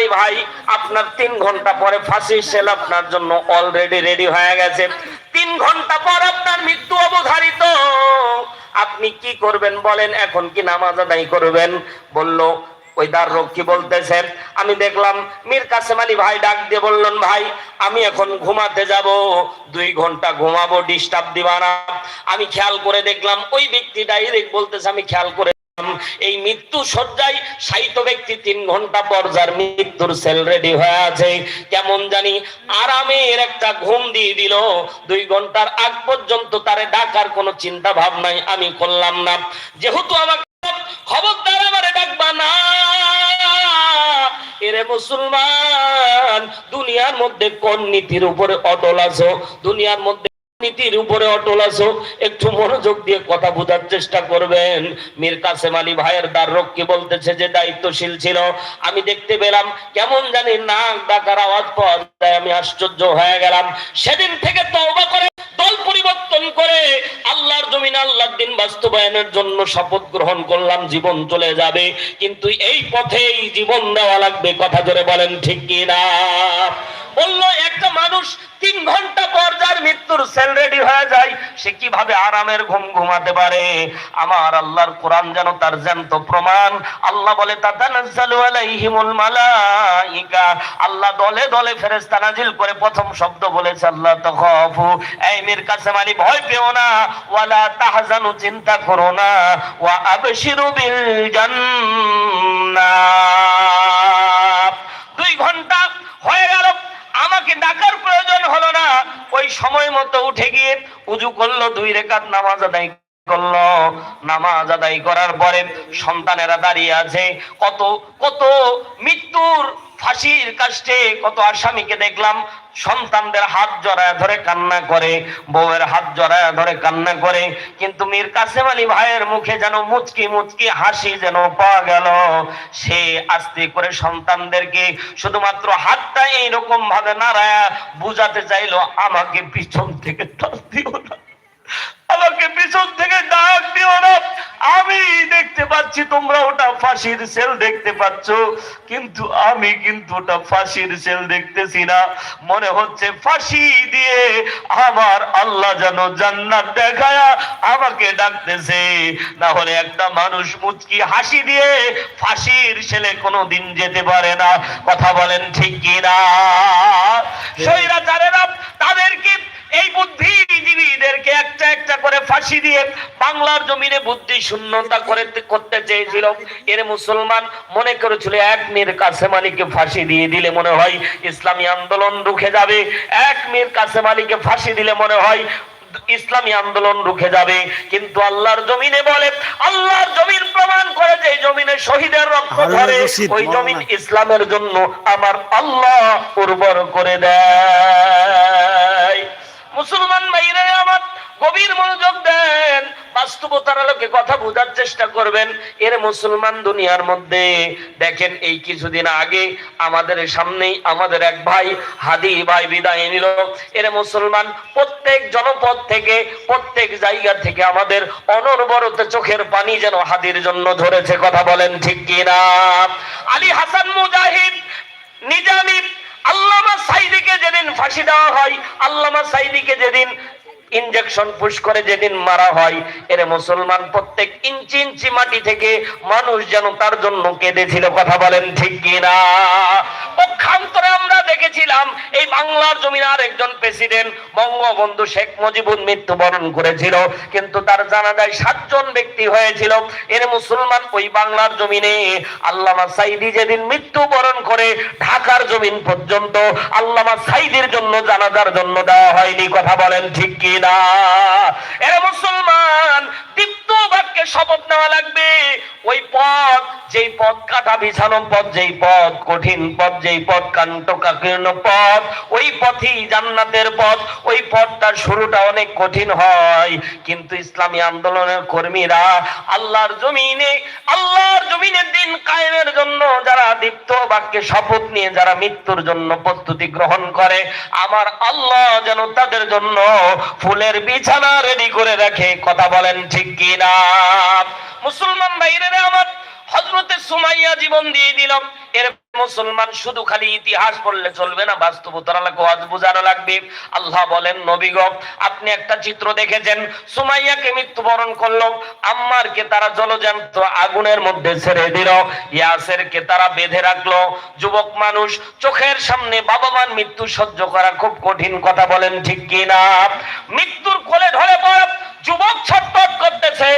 আলী ভাই, আপনার তিন ঘণ্টা পরে ফাঁসির সেল আপনার জন্য অলরেডি রেডি হয়ে গেছে। তিন ঘণ্টা পর আপনার মৃত্যু অবধারিত। আপনি কি করবেন বলেন, এখন কি নামাজ আদায় করবেন? বলল, ওই দার রক্ষী বলতেছেন আমি দেখলাম, মীর কাসেম আলী ভাই ডাক দিয়ে বললেন, ভাই, আমি এখন ঘুমাতে যাব। দুই ঘণ্টা ঘুমাবো ডিস্টার্ব দিবা না। আমি খেয়াল করে দেখলাম, ওই ব্যক্তি ডাইরেক্ট বলতেছে, আমি খেয়াল করে এই মৃত্যু সজ্জায় সাহিত্য ব্যক্তি তিন ঘণ্টা পর যার মৃত্যুর সেল রেডি হয়ে আছে। কেমন জানি আরামের একটা ঘুম দিয়ে দিল। দুই ঘণ্টার আগ পর্যন্ত তারে ডাকার কোনো চিন্তা ভাবনাই আমি করলাম না। যেহেতু আমাকে খবরদার আমারে ডাকবা না, এরে মুসলমান, দুনিয়ার মধ্যে কোন নীতির উপরে অটল আছো? দুনিয়ার মধ্যে নীতির উপরে অটল আছো, একটু মনোযোগ দিয়ে কথা বোঝার চেষ্টা করবেন। মীর কাসেম আলী ভাইয়ের দ্বার রক্ষী বলতেছে যে, দায়িত্বশীল ছিল। আমি দেখতে পেলাম, কেমন জানি নাক ডাকার আওয়াজ পাওয়া যায়, আমি আশ্চর্য হয়ে গেলাম। সেদিন থেকে তওবা করে দল পরিবর্তন করে আল্লাহর জমিন আল্লাহর দিন বাস্তবায়নের জন্য শপথ গ্রহণ করলাম, জীবন চলে যাবে। কিন্তু এই পথেই জীবন দেওয়া লাগবে, কথা ধরে বলেন ঠিক কি না বলল, একটা মানুষ তিন ঘণ্টা পর যার মৃত্যুর সেল রেডি হয়ে যায়, সে কীভাবে আরামের ঘুম ঘুমাতে পারে? আমার আল্লাহর কোরআন যেন তার জ্যান্ত প্রমাণ। আল্লাহ বলে আল্লাহ দলে দলে ফেরেশতা নাজিল করে প্রথম শব্দ বলেছে, আল্লাহ তাখাফু। এই মীর কাসেম আলী ভয় পেও না। ওয়ালা তাহজানু চিন্তা করো না। ওয়া আবশিরু বিল জান্নাহ দুই ঘণ্টা হয়ে গেল। আমাকে ডাকার প্রয়োজন হলো না। ওই সময় মতো উঠে গিয়ে উজু করল, দুই রেখাত নামাজ আদায় করল। নামাজ আদায় করার পরে সন্তানেরা দাঁড়িয়ে আছে। কত কত মৃত্যুর ফাঁসির কাষ্টে কত আসামিকে দেখলাম, সন্তানদের হাত জড়ায় ধরে কান্না করে, বউয়ের হাত জড়ায় ধরে কান্না করে, কিন্তু মীর কাসেম আলী ভাইয়ের মুখে যেন মুচকি মুচকি হাসি যেন পাওয়া গেল। সে আস্তে করে সন্তানদেরকে শুধুমাত্র হাতটা এইরকম ভাবে নাড়ায়া, বুঝাতে চাইলো, আমাকে পিছন থেকে টাচ দিও না। আমাকে পিছন থেকে ডাক দিও না। পাচ্ছি তোমরা ওটা ফাঁসির সেল দেখতে পাচ্ছ কিন্তু আমি কিন্তু ওটা ফাঁসির সেল দেখতেছি না। মনে হচ্ছে ফাঁসি দিয়ে আমার আল্লাহ যেন জান্নাত দেখায়া আমাকে ডাকতেছে। না হলে একটা মানুষ মুচকি হাসি দিয়ে ফাঁসির সেলে কোনো দিন যেতে পারে না। কথা বলেন ঠিক কি না স্বৈরাচারেরা তাদেরকে এই বুদ্ধিজীবীদেরকে একটা একটা করে ফাঁসি দিয়ে বাংলার জমিনে বুদ্ধি শূন্যতা করে করতে চেয়েছিল। এর মুসলমান মনে করেছিল এক মীর কাসেম আলীকে ফাঁসি দিয়ে দিলে মনে হয় ইসলামী আন্দোলন রুখে যাবে। এক মীর কাসেম আলীকে ফাঁসি দিলে মনে হয় ইসলামী আন্দোলন রুখে যাবে। কিন্তু আল্লাহর জমিনে বলে আল্লাহর জমিন প্রমাণ করে যে জমিনে শহীদের রক্ত ধরে ওই জমিন ইসলামের জন্য আমার আল্লাহ উর্বর করে দেয়। মুসলমান ভাইরা আমার গভীর মনোযোগ দেন। বাস্তবতার আলোকে কথা বোঝার চেষ্টা করবেন। এর মুসলমান দুনিয়ার মধ্যে, দেখেন এই কিছুদিন আগে আমাদের সামনেই আমাদের এক ভাই হাদি ভাই বিদায় নিল। এর মুসলমান প্রত্যেক জনপদ থেকে, প্রত্যেক জায়গা থেকে আমাদের অনর্বরত চোখের পানি যেন হাদির জন্য ধরেছে। কথা বলেন ঠিক কিনা? আলী হাসান মুজাহিদ, নিজামী আল্লামা সাইদিকে যেদিন ফাঁসি দেওয়া হয় আল্লামা সাইদিকে যেদিন ইনজেকশন পুশ করে যেদিন মারা হয়, এর মুসলমান প্রত্যেক ইঞ্চি ইঞ্চি মাটি থেকে মানুষ যেন তার জন্য কেঁদেছিল, কথা বলেন ঠিক কিনা? পক্ষান্তরে আমরা দেখেছিলাম, এই বাংলার জমিন আর একজন প্রেসিডেন্ট বঙ্গবন্ধু শেখ মুজিবুর মৃত্যুবরণ করেছিল, কিন্তু তার জানা যায় সাতজন ব্যক্তি হয়েছিল। এর মুসলমান ওই বাংলার জমিনে, আল্লামা সাইদি যেদিন মৃত্যুবরণ করে ঢাকার জমিন পর্যন্ত, আল্লামা সাইদির জন্য জানাজার জন্য দেওয়া হয়নি, কথা বলেন ঠিক কি না। এরা মুসলমান দীপ্ত বাক্যে শপথ নেওয়া লাগবে। ওই পথ, যেই পথ কাটা বিছানো পথ, যেই পথ কঠিন পথ, যেই পথ কান্তকাকীর্ণ পথ, ওই পথই জান্নাতের পথ, ওই পথটার শুরুটা অনেক কঠিন হয়। কিন্তু ইসলামী আন্দোলনের কর্মীরা আল্লাহর জমিনে, আল্লাহর জমিনের দিন কায়েমের জন্য যারা দীপ্ত বাক্যে শপথ নিয়ে যারা মৃত্যুর জন্য প্রস্তুতি গ্রহণ করে, আমার আল্লাহ যেন তাদের জন্য ফুলের বিছানা রেডি করে রাখে। কথা বলেন ঠিক কিনা? মুসলমান বাইরে আমার হজরতে সুমাইয়া জীবন দিয়ে দিল এর মুসলমান শুধু খালি ইতিহাস পড়লে চলবে না, বাস্তবতার লাগবে। আল্লাহ বলেন, নবী আপনি একটা চিত্র দেখেছেন, সুমাইয়াকে মৃত্যুবরণ করল, আম্মারকে তারা জলজান্ত আগুনের মধ্যে ছেড়ে দিল, ইয়াসেরকে তারা বেঁধে রাখল। যুবক মানুষ, চোখের সামনে বাবা মার মৃত্যু সহ্য করা খুব কঠিন কথা বলেন ঠিক কিনা? মৃত্যুর কোলে ঢলে পড়া, যুবক ছটপট করতেছে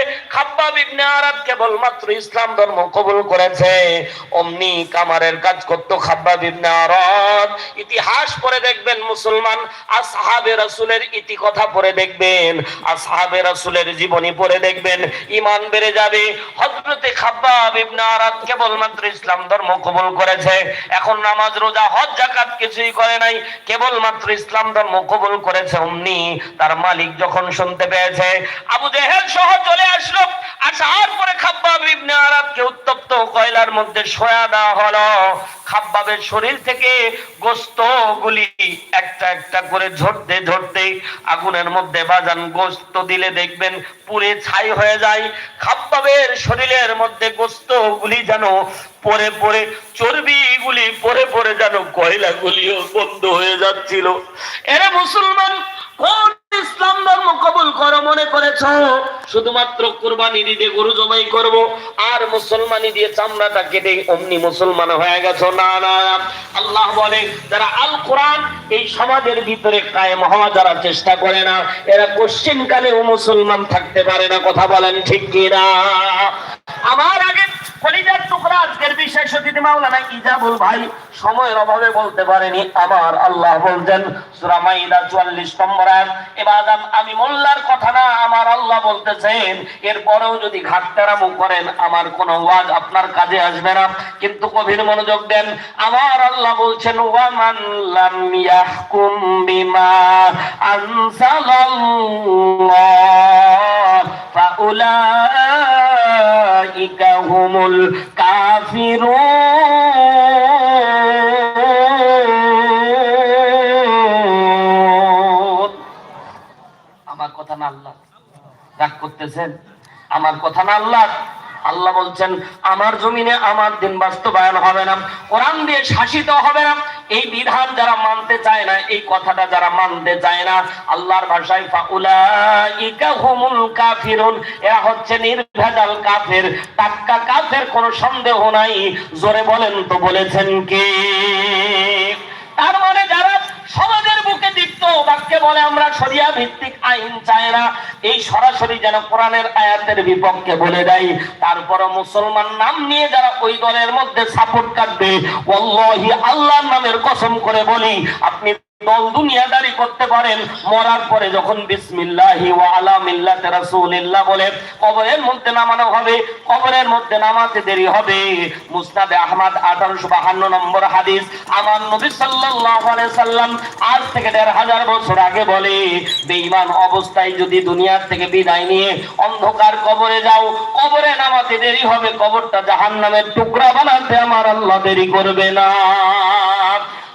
কেবলমাত্র ইসলাম ধর্ম কবুল করেছে। অমনি কামারের কাজ খাব্বাব ইবনে ইতিহাস দেখবেন মুসলমান ইতি কথা দেখবেন জীবনী দেখবেন বেড়ে যাবে। খাব্বাব ইবনে কেবলমাত্র ইসলাম ধর্ম কবুল করেছে। এখন নামাজ, রোজা, হজ, যাকাত কিছুই করে নাই, কেবলমাত্র ইসলাম ধর্ম কবুল করেছে। অমনি তার মালিক যখন শুনতে পেয়েছে, আবু জেহেল সহ চলে আসলো। আসার পরে খাব্বাব ইবনে আরাবকে উত্তপ্ত কয়লার মধ্যে শোয়া দেওয়া হলো। খাব্বাবের শরীর থেকে গোস্ত গুলি একটা একটা করে ঝরতে ঝরতে আগুনের মধ্যে বাজান গোস্ত দিলে দেখবেন পুরে ছাই হয়ে যায়। খাব্বাবের শরীরের মধ্যে গোস্ত গুলি যেন পরে পরে চর্বি গুলি পরে পরে যেন কয়লা গুলিও বন্ধ হয়ে যাচ্ছিল। এরা মুসলমান, কোন ইসলাম ধর্ম কবুল করো, মনে করেছ শুধুমাত্র কোরবানি দিতে গরু জবাই করব, আর মুসলমানি দিয়ে চামড়াটা কেটে অমনি মুসলমান হয়ে গেছো? না না আল্লাহ বলে, যারা আল কোরআন এই সমাজের ভিতরে কায়েম হওয়া যারা চেষ্টা করে না, এরা কোশ্চিন কালেও মুসলমান থাকতে পারে না, কথা বলেন ঠিক কিনা আমার আগে কলিজার টুকরা আজকের বিশেষ অতিথি মাওলানা ইজাবুল ভাই সময়ের অভাবে বলতে পারেনি আমার আল্লাহ বলছেন, সূরা মাইদা 44 নম্বর আয়াত আমি মোল্লার কথা না, আমার আল্লাহ বলতেছেন, এরপরেও যদি ঘাটতারামু করেন, আমার কোনো ওয়াজ আপনার কাজে আসবে না। কিন্তু গভীর মনোযোগ দেন, আমার আল্লাহ বলছেন, ওয়ামান কাফিরুন। রাগ করতেছেন। আমার কথা না আল্লাহ। আল্লাহ বলছেন, আমার জমিনে আমার দিন বাস্তবায়ন হবে না। কোরআন দিয়ে শাসিত হবে না। এই বিধান যারা মানতে চায় না, এই কথাটা যারা মানতে চায় না, আল্লাহর ভাষায় ফাউলাইকা হুমুল কাফিরুন। এরা হচ্ছে নির্ভেজাল কাফের। টাক্কা কাফের, কোনো সন্দেহ নাই। জোরে বলেন তো বলেছেন কে? তার মানে যারা সমাজের বুকে দীপ্ত বাক্যে বলে, আমরা সরিয়া ভিত্তিক আইন চাই না। এই সরাসরি যেন কোরআনের আয়াতের বিপক্ষে বলে দেয়। তারপর মুসলমান নাম নিয়ে যারা ওই দলের মধ্যে সাপোর্ট কাটবে আল্লাহর নামের কসম করে বলি, আপনি দল দুনিয়াদারি করতে পারেন, মরার পরে যখন বিসমিল্লাহি ওয়া আলা মিল্লাতি রাসূলিল্লাহ বলে, কবরের মধ্যে নামানো হবে, কবরের মধ্যে নামাতে দেরি হবে। মুসনাদে আহমদ 1852 নম্বর হাদিস, আমার নবী সাল্লাল্লাহু আলাইহি সাল্লাম আজ থেকে দেড় হাজার বছর আগে বলে, বেঈমান অবস্থায় যদি দুনিয়ার থেকে বিদায় নিয়ে অন্ধকার কবরে যাও, কবরে নামাতে দেরি হবে, কবরটা জাহান্নামের টুকরা বানাতে আমার আল্লাহ দেরি করবে না।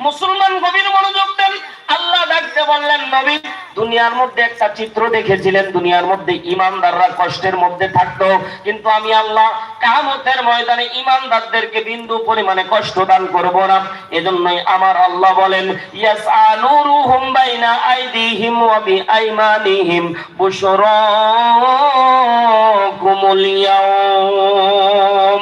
মুসলমান গভীর মনোযোগ দেন আল্লাহ ডাকতে বললেন, নবী, দুনিয়ার মধ্যে একটা চিত্র দেখেছিলেন। দুনিয়ার মধ্যে ইমানদাররা কষ্টের মধ্যে থাকতো। কিন্তু আমি আল্লাহ কামতের ময়দানে ইমানদারদেরকে বিন্দু পরিমাণে কষ্ট দান করব না। এজন্যই আমার আল্লাহ বলেন ইয়াসআনুরুহুম বাইনা আইদিহিম ওয়া বিআইমানিহিম বুশরাকুমুল ইয়াউম।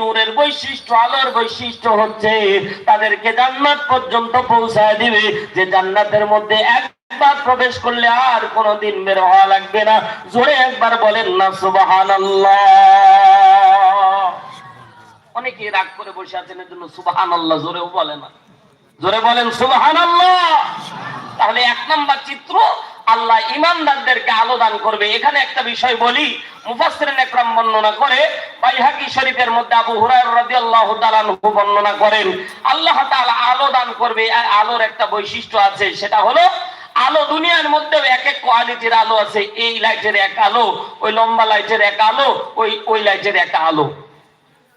নূরের বৈশিষ্ট্য, আলোর বৈশিষ্ট্য হচ্ছে তাদেরকে জান্নাত পর্যন্ত পৌঁছায় দিবে। যে জান্নাতের মধ্যে এক একবার প্রবেশ করলে আর কোনোদিন বের হওয়া লাগবে না। জোরে একবার বলেন না, সুবহানাল্লাহ। অনেকে রাগ করে বসে আছেন এর জন্য সুবহানাল্লাহ জোরেও বলে না। জোরে বলেন, সুবহানাল্লাহ। তাহলে এক নাম্বার চিত্র আল্লাহ ইমানদারদেরকে আলো দান করবে। এখানে একটা বিষয় বলি আলোর একটা বৈশিষ্ট্য আছে, সেটা হলো আলো দুনিয়ার এক এক কোয়ালিটির আলো আছে। এই লাইটের এক আলো, ওই লম্বা লাইটের এক আলো, ওই ওই লাইটের এক আলো।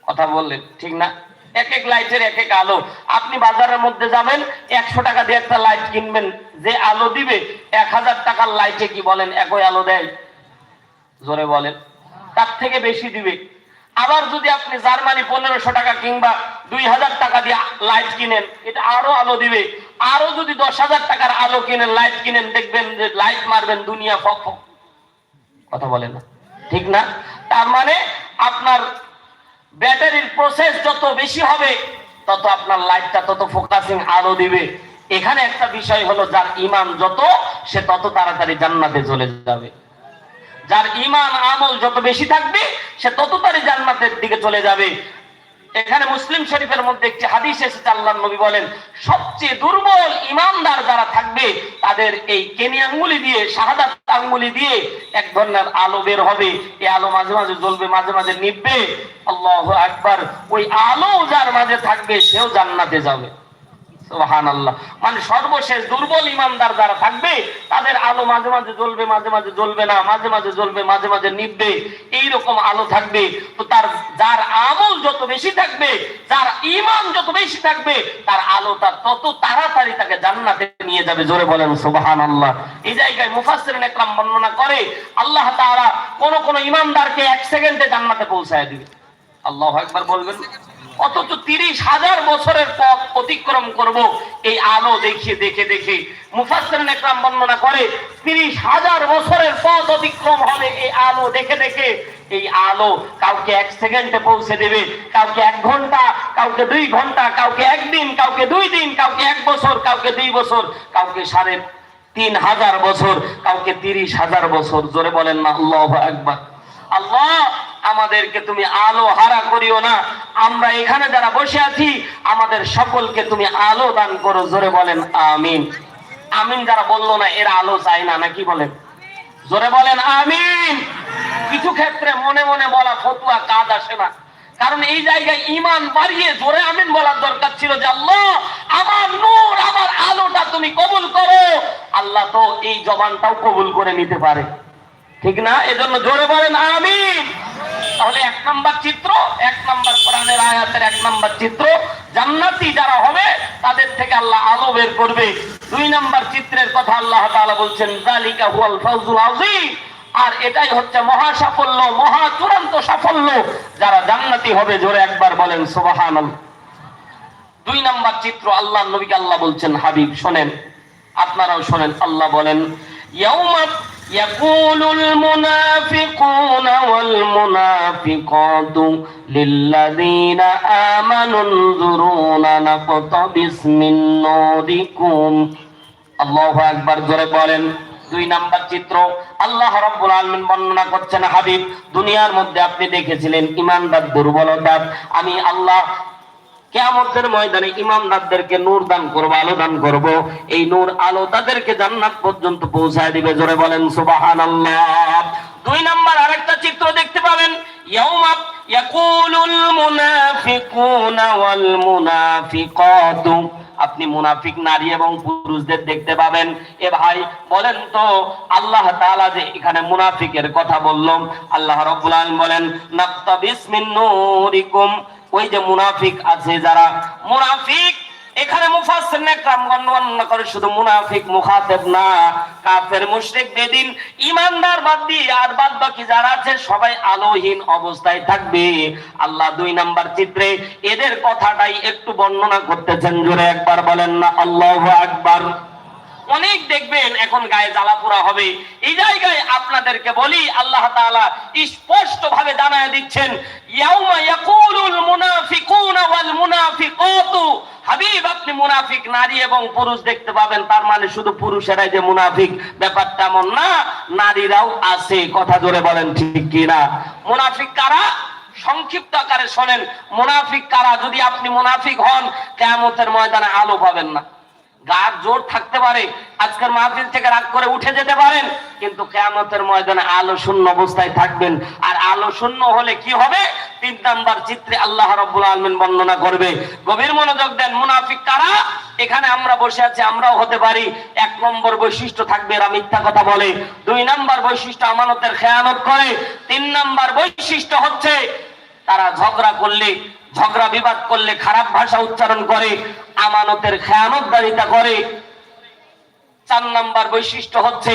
কথা বললেন, ঠিক না? এক এক লাইটের এক এক আলো। আপনি বাজারের মধ্যে যাবেন, একশো টাকা দিয়ে একটা লাইট কিনবেন। যে আলো দিবে, এক হাজার টাকার লাইটে কি বলেন, একই আলো দেয়? জোরে বলেন। তার থেকে বেশি দিবে। আবার যদি আপনি জার্মানি পনেরোশো টাকা কিংবা দুই হাজার টাকা দিয়ে লাইট কিনেন, এটা আরও আলো দিবে। আরও যদি দশ হাজার টাকার আলো কিনেন, লাইট কিনেন, দেখবেন যে লাইট মারবেন, দুনিয়া ফক কথা বলে না। ঠিক না? তার মানে আপনার ব্যাটারির প্রসেস যত বেশি হবে, তত আপনার লাইটটা তত ফোকাসিং আলো দিবে। এখানে একটা বিষয় হলো, যার ইমান যত, সে তত তাড়াতাড়ি জান্নাতে চলে যাবে। যার ইমান আমল যত বেশি থাকবে, সে তত তাড়াতাড়ি জান্নাতের দিকে চলে যাবে। এখানে মুসলিম শরীফের মধ্যে একটি হাদিস এসেছে আল্লাহ নবী বলেন, সবচেয়ে দুর্বল ইমানদার যারা থাকবে, তাদের এই কেনি আঙ্গুলি দিয়ে, শাহাদাত আঙ্গুলি দিয়ে এক ধরনের আলো বের হবে। এই আলো মাঝে মাঝে জ্বলবে, মাঝে মাঝে নিববে আল্লাহ একবার ওই আলো যার মাঝে থাকবে, সেও জান্নাতে যাবে। মানে সর্বশেষ দুর্বল ইমানদার যারা থাকবে, তাদের আলো মাঝে মাঝে জ্বলবে, মাঝে মাঝে জ্বলবে না, মাঝে মাঝে জ্বলবে, মাঝে মাঝে নিববে এইরকম আলো থাকবে। তো তার, যার আমল যত বেশি থাকবে, যার ইমান যত বেশি থাকবে, তার আলোটা তত তাড়াতাড়ি তাকে জান্নাতে নিয়ে যাবে। জোরে বলেন সুবহান আল্লাহ এই জায়গায় মুফাসসিরিন একরাম বর্ণনা করে, আল্লাহ তাআলা কোন কোন ইমানদারকে এক সেকেন্ডে জান্নাতে পৌঁছায় দিবে। আল্লাহ একবার বলবেন। অথচ তিরিশ হাজার বছরের পথ অতিক্রম করব। এই আলো দেখে দেখে দেখে মুফাসসিরিন একরাম বর্ণনা করে, তিরিশ হাজার বছরের পথ অতিক্রম হবে এই আলো দেখে দেখে। এই আলো কাউকে এক সেকেন্ডে পৌঁছে দেবে, কাউকে এক ঘণ্টা, কাউকে দুই ঘণ্টা, কাউকে একদিন, কাউকে দুই দিন, কাউকে এক বছর, কাউকে দুই বছর, কাউকে সাড়ে তিন হাজার বছর, কাউকে তিরিশ হাজার বছর। জোরে বলেন না, আল্লাহ একবার আল্লাহ আমাদেরকে তুমি আলো হারা করিও না। আমরা এখানে যারা বসে আছি, আমাদের সকলকে তুমি আলো দান করো, জোরে বলেন আমিন। আমিন যারা বলল না, এরা আলো চায় না, নাকি বলেন? জোরে বলেন আমিন। কিছু ক্ষেত্রে মনে মনে বলা ফতুয়া কাজ আসে না। কারণ এই জায়গায় ইমান বাড়িয়ে জোরে আমিন বলার দরকার ছিল যে, আল্লাহ, আমার নূর, আমার আলোটা তুমি কবুল করো। আল্লাহ তো এই জবানটাও কবুল করে নিতে পারে। ঠিক না? এজন্য জোরে বলেন আমিন। তাহলে এক নাম্বার চিত্র, এক নাম্বার কোরআনের আয়াতের এক নাম্বার চিত্র। জান্নাতি যারা হবে, তাদের থেকে আল্লাহ আলো বের করবে। দুই নাম্বার চিত্রের কথা আল্লাহ তাআলা বলছেন জালিকা হুয়াল ফাউজুল আযীম। আর এটাই হচ্ছে মহা সাফল্য, মহা চূড়ান্ত সাফল্য। যারা জান্নাতি হবে, জোরে একবার বলেন, সুবহানাল্লাহ। দুই নাম্বার চিত্র আল্লাহ নবীকে আল্লাহ বলছেন, হাবিব, শোনেন। আপনারাও শোনেন, আল্লাহ বলেন, ইয়াউমা يقول المنافقون والمنافقات للذين آمنوا انظرونا نقتبس من نوركم আল্লাহু আকবার জোরে বলেন দুই নাম্বার চিত্র আল্লাহ রাব্বুল আলামিন বর্ণনা করছেন হাবিব দুনিয়ার মধ্যে আপনি দেখেছিলেন ইমানদার দুর্বলতা আমি আল্লাহ কেয়ামতের ময়দানে ইমানদারদেরকে নূর দান করব, আলো দান করব। এই নূর আলো তাদেরকে জান্নাত পর্যন্ত পৌঁছায় দিবে। জোরে বলেন, সুবহানাল্লাহ। দুই নাম্বার আরেকটা চিত্র দেখতে পাবেন। ইয়াউমা ইয়াকুলুল মুনাফিকুনা ওয়াল মুনাফিকাতু। আপনি মুনাফিক নারী এবং পুরুষদের দেখতে পাবেন। এ ভাই, বলেন তো, আল্লাহ তাআলা যে এখানে মুনাফিকের কথা বললাম আল্লাহ রাব্বুল আলামিন বলেন, নাক্তাবিস মিন নূরিকুম। ওই যে মুনাফিক আছে যারা, মুনাফিক, এখানে করে শুধু মুনাফিক, মুখাতেব না, কাফের, মুশরিক, বেদিন, ইমানদার বাদ দিয়ে আর বাদ বাকি যারা আছে, সবাই আলোহীন অবস্থায় থাকবে। আল্লাহ দুই নাম্বার চিত্রে এদের কথাটাই একটু বর্ণনা করতেছেন, জোরে একবার বলেন না, আল্লাহু আকবার। অনেক দেখবেন এখন গায়ে জ্বালা পোড়া হবে। এই জায়গায় আপনাদেরকে বলি, আল্লাহ তাআলা স্পষ্ট ভাবে জানায় দিচ্ছেন, ইয়াউমা ইয়াকুলুল ওয়াল মুনাফিকাতু। হাবিব, আপনি মুনাফিক নারী এবং পুরুষ দেখতে পাবেন, তার মানে শুধু পুরুষেরাই যে মুনাফিক, ব্যাপারটা এমন না, নারীরাও আছে, কথা জোরে বলেন ঠিক মুনাফিক কারা? সংক্ষিপ্ত আকারে শোনেন, মুনাফিক কারা? যদি আপনি মুনাফিক হন, কিয়ামতের ময়দানে আলো পাবেন না। গার জোর থাকতে পারে, আজকের মাহফিল থেকে রাগ করে উঠে যেতে পারেন, কিন্তু কেয়ামতের ময়দানে আলো শূন্য অবস্থায় থাকবেন। আর আলো শূন্য হলে কি হবে? তিন নাম্বার চিত্রে আল্লাহ রব্বুল আলমিন বর্ণনা করবে। গভীর মনোযোগ দেন, মুনাফিক কারা? এখানে আমরা বসে আছি, আমরাও হতে পারি। এক নম্বর বৈশিষ্ট্য থাকবে, এরা মিথ্যা কথা বলে। দুই নম্বর বৈশিষ্ট্য আমানতের খেয়ানত করে। তিন নম্বর বৈশিষ্ট্য হচ্ছে, তারা ঝগড়া করলে, ঝগড়া বিবাদ করলে খারাপ ভাষা উচ্চারণ করে। আমানতের খেয়ানতদারিতা করে। চার নাম্বার বৈশিষ্ট্য হচ্ছে,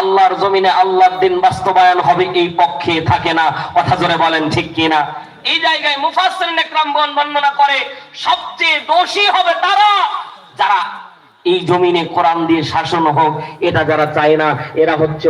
আল্লাহর জমিনে আল্লাহর দিন বাস্তবায়ন হবে, এই পক্ষে থাকে না। কথা জোরে বলেন ঠিক কিনা? এই জায়গায় মুফাসসিরিন একরাম বর্ণনা করে, সবচেয়ে দোষী হবে তারা যারা এই জমিনে কোরআন দিয়ে শাসন হোক, এটা যারা চায় না, এরা হচ্ছে